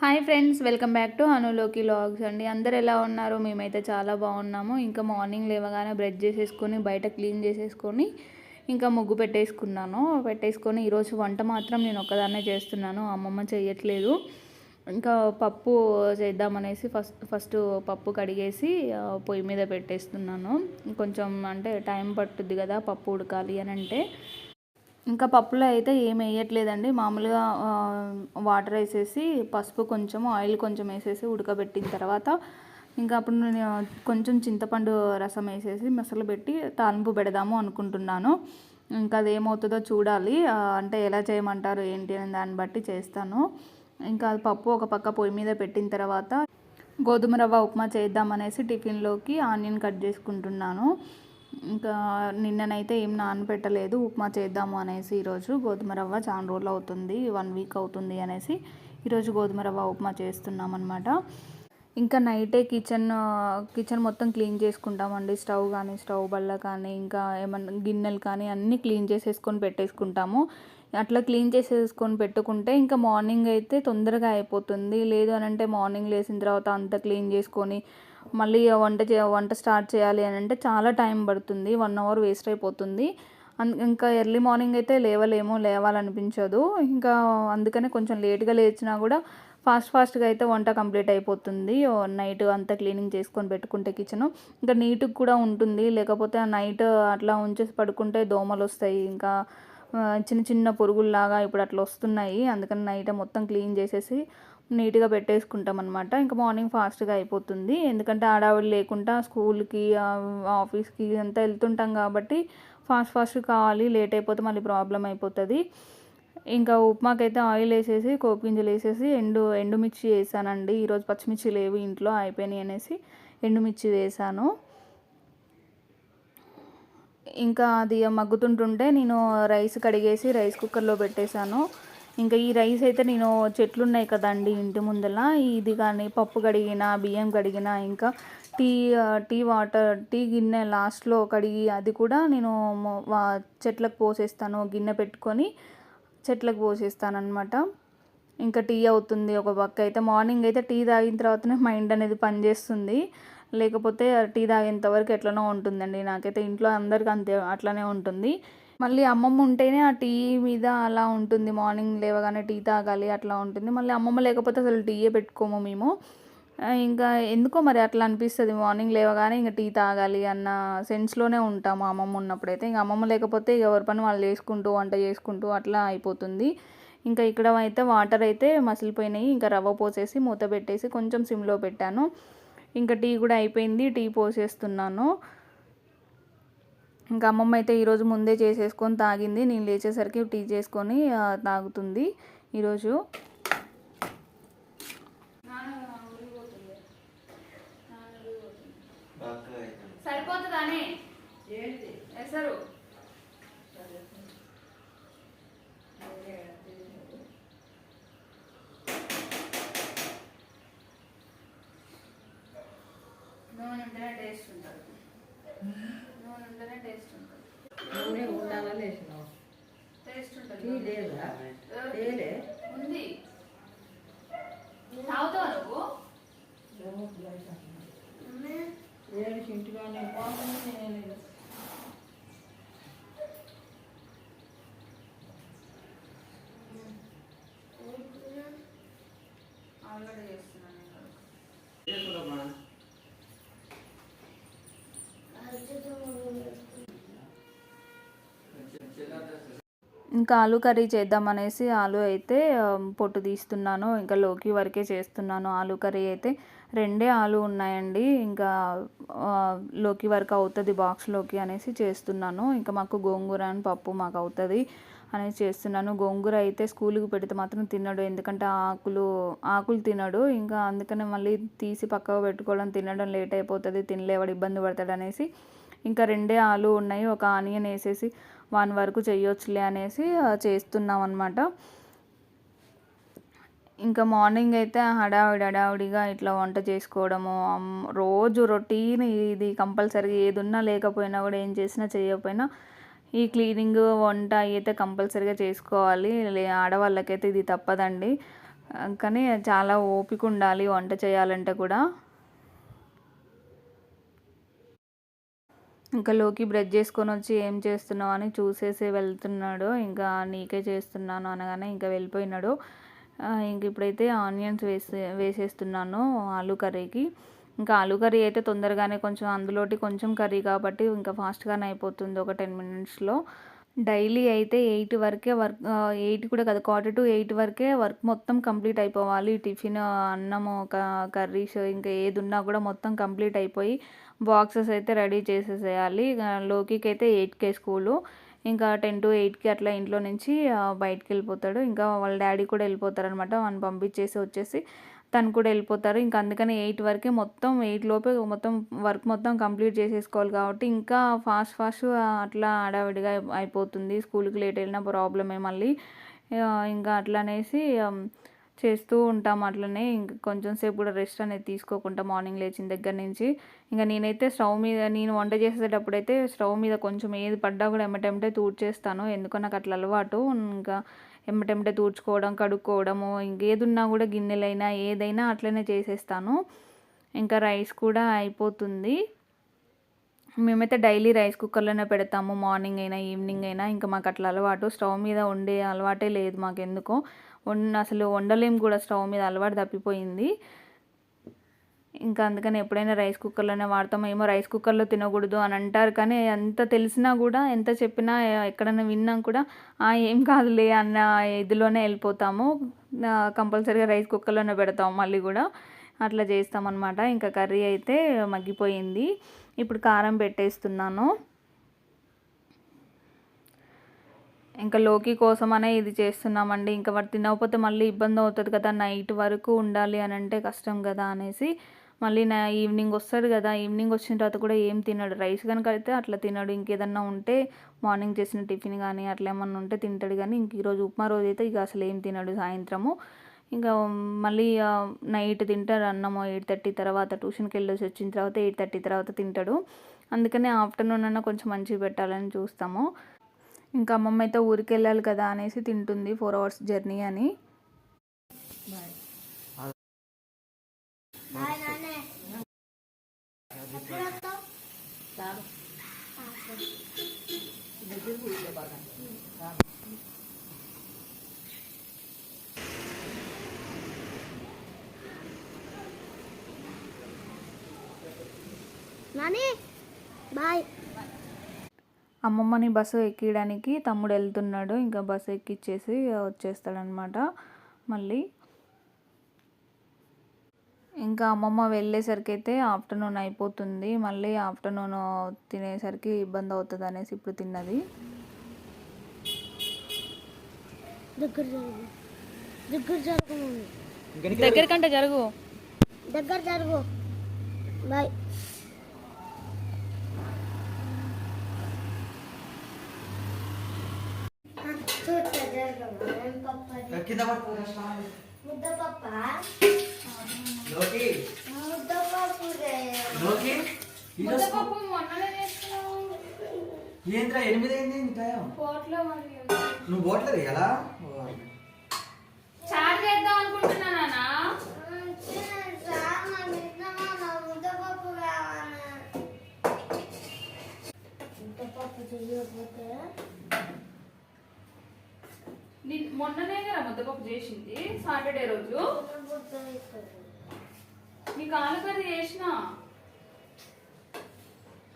Hi friends welcome back to అనులోకి vlogs అండి. అందరు ఎలా ఉన్నారు? మేమైతే చాలా బాగున్నాము. ఇంకా మార్నింగ్ లేవగానే బ్రష్ చేసేసుకొని బయట క్లీన్ చేసేసుకొని ఇంకా ముగ్గు పెట్టేసుకున్నాను. పెట్టేసుకొని ఈరోజు వంట మాత్రం నేను ఒక్కదాన్నే చేస్తున్నాను. అమ్మమ్మ చేయట్లేదు ఇంకా పప్పు చేద్దామనేసి ఫస్ట్ ఫస్ట్ పప్పు కడిగేసి పొయ్యి మీద పెట్టేస్తున్నాను. కొంచెం అంటే టైం పట్టుద్ది కదా పప్పు ఉడకాలి అని అంటే. ఇంకా పప్పులో అయితే ఏం వేయట్లేదండి. మామూలుగా వాటర్ వేసేసి పసుపు కొంచెం ఆయిల్ కొంచెం వేసేసి ఉడకబెట్టిన తర్వాత ఇంకా అప్పుడు నేను కొంచెం చింతపండు రసం వేసేసి మసలు పెట్టి తాలింపు పెడదాము అనుకుంటున్నాను. ఇంకా అది ఏమవుతుందో చూడాలి. అంటే ఎలా చేయమంటారు ఏంటి అని దాన్ని బట్టి చేస్తాను. ఇంకా అది పప్పు ఒక పక్క పొయ్యి మీద పెట్టిన తర్వాత గోధుమ రవ్వ ఉప్మా చేద్దామనేసి టిఫిన్లోకి ఆనియన్ కట్ చేసుకుంటున్నాను. ఇంకా నిన్ననైతే ఏం నానబెట్టలేదు ఉప్మా చేద్దాము అనేసి ఈరోజు గోధుమ రవ్వ చాలా రోజులు అవుతుంది వన్ వీక్ అవుతుంది అనేసి ఈరోజు గోధుమ రవ్వ ఉప్మా చేస్తున్నాం అనమాట ఇంకా నైటే కిచెన్ కిచెన్ మొత్తం క్లీన్ చేసుకుంటామండి. స్టవ్ కానీ స్టవ్ బల్ల కానీ ఇంకా ఏమన్నా గిన్నెలు కానీ అన్నీ క్లీన్ చేసేసుకొని పెట్టేసుకుంటాము. అట్లా క్లీన్ చేసేసుకొని పెట్టుకుంటే ఇంకా మార్నింగ్ అయితే తొందరగా అయిపోతుంది. లేదు అని అంటే మార్నింగ్ లేచిన తర్వాత అంతా క్లీన్ చేసుకొని మళ్ళీ వంట చే వంట స్టార్ట్ చేయాలి అని అంటే చాలా టైం పడుతుంది. వన్ అవర్ వేస్ట్ అయిపోతుంది. ఇంకా ఎర్లీ మార్నింగ్ అయితే లేవలేము లేవాలనిపించదు. ఇంకా అందుకనే కొంచెం లేట్గా లేచినా కూడా ఫాస్ట్ ఫాస్ట్గా అయితే వంట కంప్లీట్ అయిపోతుంది. నైట్ అంతా క్లీనింగ్ చేసుకొని పెట్టుకుంటే కిచెన్. ఇంకా నీట్గా కూడా ఉంటుంది. లేకపోతే నైట్ అట్లా ఉంచేసి పడుకుంటే దోమలు వస్తాయి. ఇంకా చిన్న చిన్న పురుగుల్లాగా ఇప్పుడు అట్లా వస్తున్నాయి. అందుకని నైట్ మొత్తం క్లీన్ చేసేసి నీట్గా పెట్టేసుకుంటాం అనమాట ఇంకా మార్నింగ్ ఫాస్ట్గా అయిపోతుంది. ఎందుకంటే ఆడావిడ లేకుండా స్కూల్కి ఆఫీస్కి అంతా వెళ్తుంటాం కాబట్టి ఫాస్ట్ ఫాస్ట్ కావాలి లేట్ అయిపోతే మళ్ళీ ప్రాబ్లం అయిపోతుంది. ఇంకా ఉప్మాకైతే ఆయిల్ వేసేసి కోపింజలు వేసేసి ఎండు ఎండుమిర్చి వేసానండి. ఈరోజు పచ్చిమిర్చి లేవు ఇంట్లో అయిపోయినాయి అనేసి ఎండుమిర్చి వేసాను. ఇంకా అది మగ్గుతుంటుంటే నేను రైస్ కడిగేసి రైస్ కుక్కర్లో పెట్టేశాను. ఇంకా ఈ రైస్ అయితే నేను చెట్లు ఉన్నాయి కదండి ఇంటి ముందల. ఇది కానీ పప్పు కడిగిన బియ్యం కడిగిన ఇంకా టీ టీ వాటర్ టీ గిన్నె లాస్ట్లో కడిగి అది కూడా నేను చెట్లకు పోసేస్తాను. గిన్నె పెట్టుకొని చెట్లకు పోసేస్తాను అనమాట ఇంకా టీ అవుతుంది ఒక పక్క. అయితే మార్నింగ్ అయితే టీ తాగిన తర్వాతనే మైండ్ అనేది పనిచేస్తుంది. లేకపోతే టీ తాగేంత వరకు ఎట్లనో ఉంటుందండి. నాకైతే ఇంట్లో అందరికీ అంతే అట్లనే ఉంటుంది. మళ్ళీ అమ్మమ్మ ఉంటేనే ఆ టీ మీద అలా ఉంటుంది. మార్నింగ్ లేవగానే టీ తాగాలి అట్లా ఉంటుంది. మళ్ళీ అమ్మమ్మ లేకపోతే అసలు టీయే పెట్టుకోము మేము. ఇంకా ఎందుకో మరి అట్లా అనిపిస్తుంది. మార్నింగ్ లేవగానే ఇంకా టీ తాగాలి అన్న సెన్స్లోనే ఉంటాము అమ్మమ్మ ఉన్నప్పుడైతే. ఇంకా అమ్మమ్మ లేకపోతే ఇక ఎవరి పని వాళ్ళు చేసుకుంటూ వంట చేసుకుంటూ అట్లా అయిపోతుంది. ఇంకా ఇక్కడ అయితే వాటర్ అయితే మసిలిపోయినాయి. ఇంకా రవ్వ పోసేసి మూత పెట్టేసి కొంచెం సిమ్లో పెట్టాను. ఇంకా టీ కూడా అయిపోయింది. టీ పోసేస్తున్నాను. ఇంకా అమ్మమ్మ అయితే ఈరోజు ముందే చేసేసుకొని తాగింది. నేను లేచేసరికి టీ చేసుకొని తాగుతుంది ఈరోజు. సరిపోతుందానే? ఎసరు. టేస్ట్ ఉంటుంది. నూనె ఉంటేనే టేస్ట్ ఉంటుంది. నూనె టేస్ట్ ఉంటుంది. లేదా? తేలే. ఉంది. తాగుతావా నువ్వు? ఏడు ఇంటిలోనే పోతుంది నేను ఆల్రెడీ చేస్తున్నాను నేను ఇంకా ఆలు కర్రీ చేద్దామనేసి ఆలు అయితే పొట్టు తీస్తున్నాను. ఇంకా లోకి వరకే చేస్తున్నాను ఆలు కర్రీ అయితే. రెండే ఆలు ఉన్నాయండి. ఇంకా లోకి వరకు అవుతుంది బాక్స్లోకి అనేసి చేస్తున్నాను. ఇంకా మాకు గోంగూర అని పప్పు మాకు అవుతుంది అనేసి చేస్తున్నాను. గోంగూర అయితే స్కూల్కి పెడితే మాత్రం తినడు. ఎందుకంటే ఆకులు ఆకులు తినడు. ఇంకా అందుకనే మళ్ళీ తీసి పక్కకు పెట్టుకోవడం తినడం లేట్ అయిపోతుంది. తినలేవాడు ఇబ్బంది పడతాడు అనేసి. ఇంకా రెండే ఆలు ఉన్నాయి. ఒక ఆనియన్ వేసేసి వన్ వరకు చేయొచ్చులే అనేసి చేస్తున్నాం అనమాట ఇంకా మార్నింగ్ అయితే హడావిడి హడావిడిగా ఇట్లా వంట చేసుకోవడము రోజు రొటీన్ ఇది కంపల్సరీగా ఏది ఉన్నా లేకపోయినా కూడా ఏం చేసినా చేయకపోయినా ఈ క్లీనింగ్ వంట అయితే కంపల్సరీగా చేసుకోవాలి. లే ఆడవాళ్ళకైతే ఇది తప్పదండి. కానీ చాలా ఓపిక ఉండాలి వంట చేయాలంటే కూడా. ఇంకా లోకి బ్రష్ చేసుకొని వచ్చి ఏం చేస్తున్నావు అని చూసేసి వెళ్తున్నాడు. ఇంకా నీకే చేస్తున్నాను అనగానే ఇంకా వెళ్ళిపోయినాడు. ఇంక ఇప్పుడైతే ఆనియన్స్ వేసే వేసేస్తున్నాను ఆలూ కర్రీకి. ఇంకా ఆలూ కర్రీ అయితే తొందరగానే కొంచెం అందులోటి కొంచెం కర్రీ కాబట్టి ఇంకా ఫాస్ట్గానే అయిపోతుంది ఒక టెన్ మినిట్స్లో. డైలీ అయితే ఎయిట్ వరకే వర్క్ ఎయిట్ కూడా కదా క్వార్టర్ టు ఎయిట్ వరకే వర్క్ మొత్తం కంప్లీట్ అయిపోవాలి. టిఫిన్ అన్నము క- కర్రీస్ ఇంకా ఏది ఉన్నా కూడా మొత్తం కంప్లీట్ అయిపోయి బాక్సెస్ అయితే రెడీ చేసేసేయాలి. లోకికి అయితే ఎయిట్కే స్కూలు. ఇంకా టెన్ టు ఎయిట్కి అట్లా ఇంట్లో నుంచి బయటకు బయటికి వెళ్ళిపోతాడు. ఇంకా వాళ్ళ డాడీ కూడా వెళ్ళిపోతారనమాట. వాళ్ళని పంపించేసి వచ్చేసి తను కూడా వెళ్ళిపోతారు. ఇంకా అందుకని ఎయిట్ వరకే మొత్తం ఎయిట్ లోపే మొత్తం వర్క్ మొత్తం కంప్లీట్ చేసేసుకోవాలి కాబట్టి ఇంకా ఫాస్ట్ ఫాస్ట్ అట్లా హడావిడిగా అయిపోతుంది. స్కూల్కి లేట్ వెళ్ళిన ప్రాబ్లమే మళ్ళీ. ఇంకా అట్లా అనేసి చేస్తూ ఉంటాం అట్లనే. ఇంక కొంచెం సేపు కూడా రెస్ట్ అనేది తీసుకోకుండా మార్నింగ్ లేచిన దగ్గర నుంచి. ఇంకా నేనైతే స్టవ్ మీద నేను వంట చేసేటప్పుడు అయితే స్టవ్ మీద కొంచెం ఏది పడ్డా కూడా ఎమ్మటెమ్మటే తూడ్చేస్తాను. ఎందుకో నాకు అట్లా అలవాటు. ఇంకా ఎమ్మటెమ్మటే తూడ్చుకోవడం కడుక్కోవడము ఇంకేదున్నా కూడా గిన్నెలైనా ఏదైనా అట్లనే చేసేస్తాను. ఇంకా రైస్ కూడా అయిపోతుంది. మేమైతే డైలీ రైస్ కుక్కర్లోనే పెడతాము. మార్నింగ్ అయినా ఈవినింగ్ అయినా. ఇంకా మాకు అట్లా అలవాటు. స్టవ్ మీద వండే అలవాటే లేదు మాకు ఎందుకో వండ అసలు వండలేము కూడా. స్టవ్ మీద అలవాటు తప్పిపోయింది. ఇంకా అందుకని ఎప్పుడైనా రైస్ కుక్కర్లోనే వాడతాము ఏమో రైస్ కుక్కర్లో తినకూడదు అని అంటారు. కానీ ఎంత తెలిసినా కూడా ఎంత చెప్పినా ఎక్కడైనా విన్నా కూడా ఏం కాదులే అన్న ఇదిలోనే వెళ్ళిపోతాము. కంపల్సరీగా రైస్ కుక్కర్లోనే పెడతాము మళ్ళీ కూడా. అట్లా చేస్తామన్నమాట. ఇంకా కర్రీ అయితే మగ్గిపోయింది. ఇప్పుడు కారం పెట్టేస్తున్నాను. ఇంకా లోకి కోసమనే ఇది చేస్తున్నామండి. ఇంకా వాడు తినకపోతే మళ్ళీ ఇబ్బంది అవుతుంది కదా నైట్ వరకు ఉండాలి అని అంటే కష్టం కదా అనేసి మళ్ళీ నా ఈవినింగ్ వస్తాడు కదా ఈవినింగ్ వచ్చిన తర్వాత కూడా ఏం తినడు. రైస్ కనుక అయితే అట్లా తినడు. ఇంకేదన్నా ఉంటే మార్నింగ్ చేసిన టిఫిన్ కానీ అట్లా ఏమన్నా ఉంటే తింటాడు కానీ ఇంక ఈరోజు ఉప్మా రోజు అయితే ఇక అసలు ఏం తినడు సాయంత్రము. ఇంకా మళ్ళీ నైట్ తింటాడు అన్నము. ఎయిట్ థర్టీ తర్వాత ట్యూషన్కి వెళ్ళేసి వచ్చిన తర్వాత ఎయిట్ థర్టీ తర్వాత తింటాడు. అందుకనే ఆఫ్టర్నూన్ అన్న కొంచెం మంచిగా పెట్టాలని చూస్తాము. ఇంకా అమ్మమ్మ అయితే ఊరికి వెళ్ళాలి కదా అనేసి తింటుంది ఫోర్ అవర్స్ జర్నీ అని చాలు దగ్గర కూర్చో బాగా నాని బాయ్. అమ్మమ్మని బస్సు ఎక్కియడానికి తమ్ముడు వెళ్తున్నాడు. ఇంకా బస్సు ఎక్కిచ్చేసి వచ్చేస్తాడనమాట మళ్ళీ ఇంకా అమ్మమ్మ వెళ్ళేసరికి అయితే ఆఫ్టర్నూన్ అయిపోతుంది. మళ్ళీ ఆఫ్టర్నూన్ తినేసరికి ఇబ్బంది అవుతుంది అనేసి ఇప్పుడు తిన్నది. దగ్గర జరుగు. దగ్గర జరుగు మమ్మీ. దగ్గర కంటే జరుగు. దగ్గర జరుగు. బాయ్. కింద. ముద్ద పప్ప? లోకి ఏంట్రా ఎనిమిది అయింది నీ టైం నువ్వు పోట్లేదు ఎలా చార్జ్ చేద్దాం అనుకుంటున్నానా మొన్ననే కదా ముద్దపప్పు చేసింది సాటర్డే రోజు. నీకు ఆలు కర్రీ చేసిన వద్దా ముద్దపప్పు ఇష్టం ముద్దపప్పు చాలు ముద్దపప్పు అయితేనే మాట్లాడతా లేదా మాట్లాడవా ముద్దపప్పు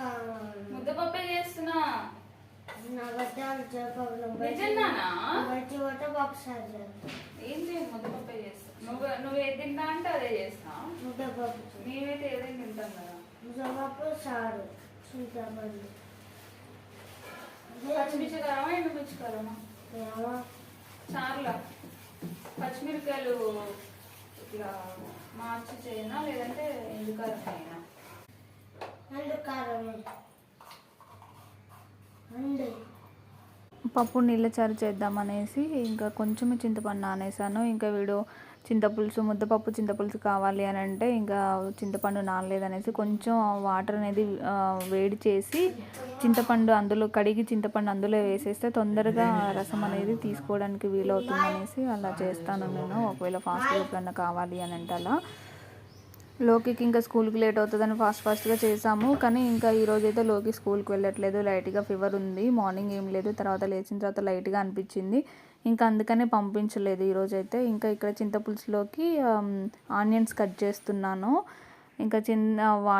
కావాలి ముద్దపప్పే చేస్తున్నా నిజంగానా ఏం చేయను ముద్దపప్పే చేస్తా నువ్వు నువ్వు ఏది తింటా అంటే అదే చేస్తా. ముద్దపప్పు చేస్తాను. మేమైతే ఏదైనా తింటాం కదా. ముద్దపప్పు సారు చింతపండు పచ్చిమిర్చి కారమా ఎండుమిర్చి కారమా ఏమో చార్లా? పచ్చిమిరకాయలు ఇట్లా మార్చి చేయనా లేదంటే అయినా పప్పు నీళ్ళ చారు చేద్దామనేసి ఇంకా కొంచెం చింతపండు నానేసాను. ఇంకా వీడు చింతపులుసు ముద్దపప్పు చింతపులుసు కావాలి అని అంటే ఇంకా చింతపండు నానలేదనేసి కొంచెం వాటర్ అనేది వేడి చేసి చింతపండు అందులో కడిగి చింతపండు అందులో వేసేస్తే తొందరగా రసం అనేది తీసుకోవడానికి వీలవుతుందనేసి అలా చేస్తాను నేను. ఒకవేళ ఫాస్ట్గా ఎప్పుడన్నా కావాలి అని అంటే అలా. లోకికి ఇంకా స్కూల్కి లేట్ అవుతుందని ఫాస్ట్ ఫాస్ట్గా చేసాము కానీ ఇంకా ఈరోజు అయితే లోకి స్కూల్కి వెళ్ళట్లేదు. లైట్గా ఫీవర్ ఉంది. మార్నింగ్ ఏం లేదు. తర్వాత లేచిన తర్వాత లైట్గా అనిపించింది. ఇంకా అందుకనే పంపించలేదు. ఈరోజు అయితే ఇంకా ఇక్కడ చింతపులుసులోకి ఆనియన్స్ కట్ చేస్తున్నాను. ఇంకా చిన్న వా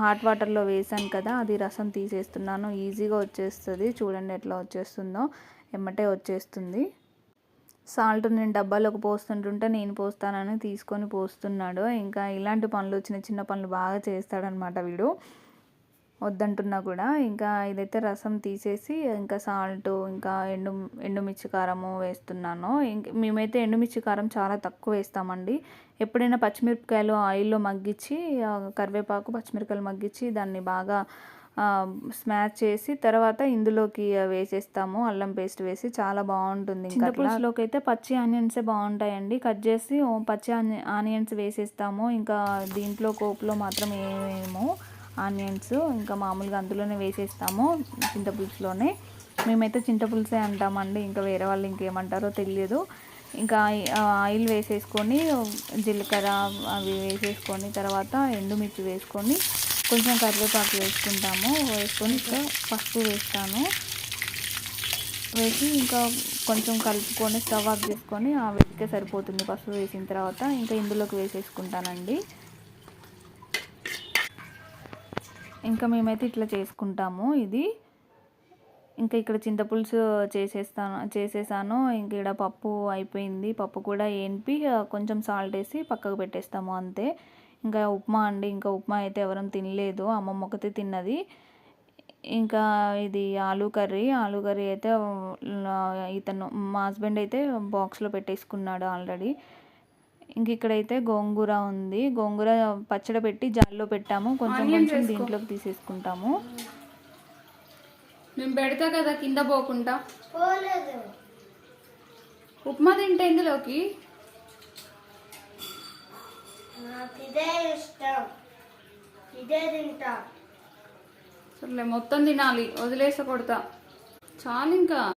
హాట్ వాటర్లో వేసాను కదా అది రసం తీసేస్తున్నాను. ఈజీగా వచ్చేస్తుంది. చూడండి ఎట్లా వచ్చేస్తుందో. ఎమ్మటే వచ్చేస్తుంది. సాల్ట్ నేను డబ్బాలోకి పోస్తుంటుంటే నేను పోస్తానని తీసుకొని పోస్తున్నాడు. ఇంకా ఇలాంటి పనులు చిన్న చిన్న పనులు బాగా చేస్తాడనమాట వీడు. వద్దంటున్నా కూడా. ఇంకా ఇదైతే రసం తీసేసి ఇంకా సాల్ట్ ఇంకా ఎండు ఎండుమిర్చి కారము వేస్తున్నాను ఇంక మేమైతే ఎండుమిర్చి కారం చాలా తక్కువ వేస్తామండి. ఎప్పుడైనా పచ్చిమిరపకాయలు ఆయిల్లో మగ్గించి కరివేపాకు పచ్చిమిరపకాయలు మగ్గించి దాన్ని బాగా స్మాష్ చేసి తర్వాత ఇందులోకి వేసేస్తాము. అల్లం పేస్ట్ వేసి చాలా బాగుంటుంది. ఇంకా పులుసులోకి అయితే పచ్చి ఆనియన్సే బాగుంటాయండి. కట్ చేసి పచ్చి ఆని- ఆనియన్స్ వేసేస్తాము. ఇంకా దీంట్లో కోపులో మాత్రం ఏమేమో. ఆనియన్స్ ఇంకా మామూలుగా అందులోనే వేసేస్తాము చింతపులుసులోనే. మేమైతే చింతపులుసే అంటామండి ఇంకా వేరే వాళ్ళు ఇంకేమంటారో తెలియదు. ఇంకా ఆయిల్ వేసేసుకొని జీలకర్ర అవి వేసేసుకొని తర్వాత ఎండుమిర్చి వేసుకొని కొంచెం కరివేపాకు వేసుకుంటాము. వేసుకొని ఇంకా పసుపు వేస్తాను. వేసి ఇంకా కొంచెం కలుపుకొని స్టవ్ ఆఫ్ చేసుకొని ఆ వేడికే సరిపోతుంది పసుపు వేసిన తర్వాత. ఇంకా ఇందులోకి వేసేసుకుంటానండి. ఇంకా మేమైతే ఇట్లా చేసుకుంటాము. ఇది ఇంకా ఇక్కడ చింతపులుసు చేసేస్తాను చేసేసాను. ఇంక ఇక్కడ పప్పు అయిపోయింది. పప్పు కూడా ఏంపి కొంచెం సాల్ట్ వేసి పక్కకు పెట్టేస్తాము అంతే. ఇంకా ఉప్మా అండి. ఇంకా ఉప్మా అయితే ఎవరం తినలేదు. అమ్మమ్మ ఒకతే తిన్నది. ఇంకా ఇది ఆలూ కర్రీ. ఆలూ కర్రీ అయితే ఇతను మా హస్బెండ్ అయితే బాక్స్లో పెట్టేసుకున్నాడు ఆల్రెడీ. ఇంక ఇక్కడైతే గోంగూర ఉంది. గోంగూర పచ్చడి పెట్టి జాల్లో పెట్టాము. కొంచెం కొంచెం దీంట్లోకి తీసేసుకుంటాము. నేను పెడతా కదా కింద పోకుండా. పోలేదు. ఉప్మా తింటే ఇందులోకి నాకు ఇదే ఇష్టం. ఇదే తింటా. సర్లే మొత్తం తినాలి. వదిలేస కొడతా. చాలు ఇంకా.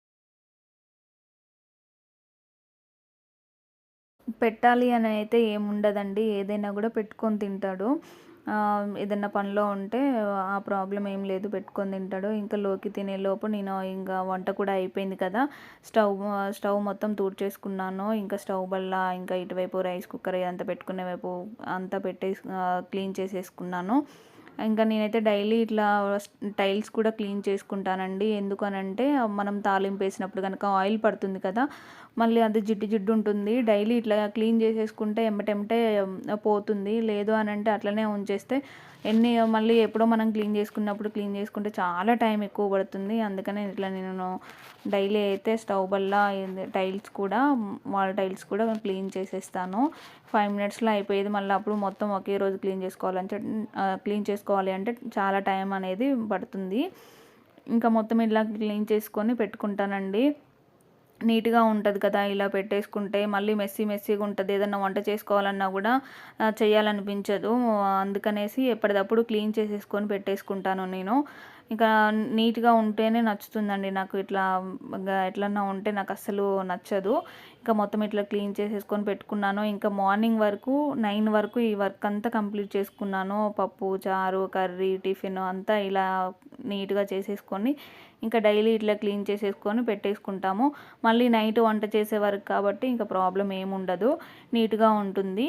పెట్టాలి అని అయితే ఏముండదండి. ఏదైనా కూడా పెట్టుకొని తింటాడు. ఏదైనా పనిలో ఉంటే ఆ ప్రాబ్లం ఏం లేదు పెట్టుకొని తింటాడు. ఇంకా లోకి తినే లోపు నేను ఇంకా వంట కూడా అయిపోయింది కదా. స్టవ్ స్టవ్ మొత్తం తూడ్చేసుకున్నాను. ఇంకా స్టవ్ వల్ల ఇంకా ఇటువైపు రైస్ కుక్కర్ అంతా పెట్టుకునే వైపు అంతా పెట్టేసి క్లీన్ చేసేసుకున్నాను. ఇంకా నేనైతే డైలీ ఇట్లా టైల్స్ కూడా క్లీన్ చేసుకుంటానండి. ఎందుకనంటే మనం తాలింపు వేసినప్పుడు కనుక ఆయిల్ పడుతుంది కదా మళ్ళీ అది జిడ్డు జిడ్డు ఉంటుంది. డైలీ ఇట్లా క్లీన్ చేసేసుకుంటే ఎంబటెంబటే పోతుంది. లేదు అని అంటే అట్లనే ఉంచేస్తే ఎన్ని మళ్ళీ ఎప్పుడో మనం క్లీన్ చేసుకున్నప్పుడు క్లీన్ చేసుకుంటే చాలా టైం ఎక్కువ పడుతుంది. అందుకనే ఇట్లా నేను డైలీ అయితే స్టవ్ వల్ల టైల్స్ కూడా వాల్ టైల్స్ కూడా క్లీన్ చేసేస్తాను. ఫైవ్ మినిట్స్లో అయిపోయేది. మళ్ళీ అప్పుడు మొత్తం ఒకే రోజు క్లీన్ చేసుకోవాలంటే క్లీన్ చేసుకోవాలి అంటే చాలా టైం అనేది పడుతుంది. ఇంకా మొత్తం ఇలా క్లీన్ చేసుకొని పెట్టుకుంటానండి. నీట్గా ఉంటుంది కదా ఇలా పెట్టేసుకుంటే మళ్ళీ మెస్సీ మెస్సీగా ఉంటుంది. ఏదన్నా వంట చేసుకోవాలన్నా కూడా చేయాలనిపించదు అందుకనేసి ఎప్పటికప్పుడు క్లీన్ చేసేసుకొని పెట్టేసుకుంటాను నేను. ఇంకా నీట్గా ఉంటేనే నచ్చుతుందండి నాకు ఇట్లా ఎట్లన్నా ఉంటే నాకు అస్సలు నచ్చదు. ఇంకా మొత్తం ఇట్లా క్లీన్ చేసేసుకొని పెట్టుకున్నాను. ఇంకా మార్నింగ్ వరకు నైన్ వరకు ఈ వర్క్ అంతా కంప్లీట్ చేసుకున్నాను. పప్పు చారు కర్రీ టిఫిన్ అంతా ఇలా నీట్గా చేసేసుకొని ఇంకా డైలీ ఇట్లా క్లీన్ చేసేసుకొని పెట్టేసుకుంటాము. మళ్ళీ నైట్ వంట చేసే వరకు కాబట్టి ఇంకా ప్రాబ్లం ఏముండదు. నీట్గా ఉంటుంది.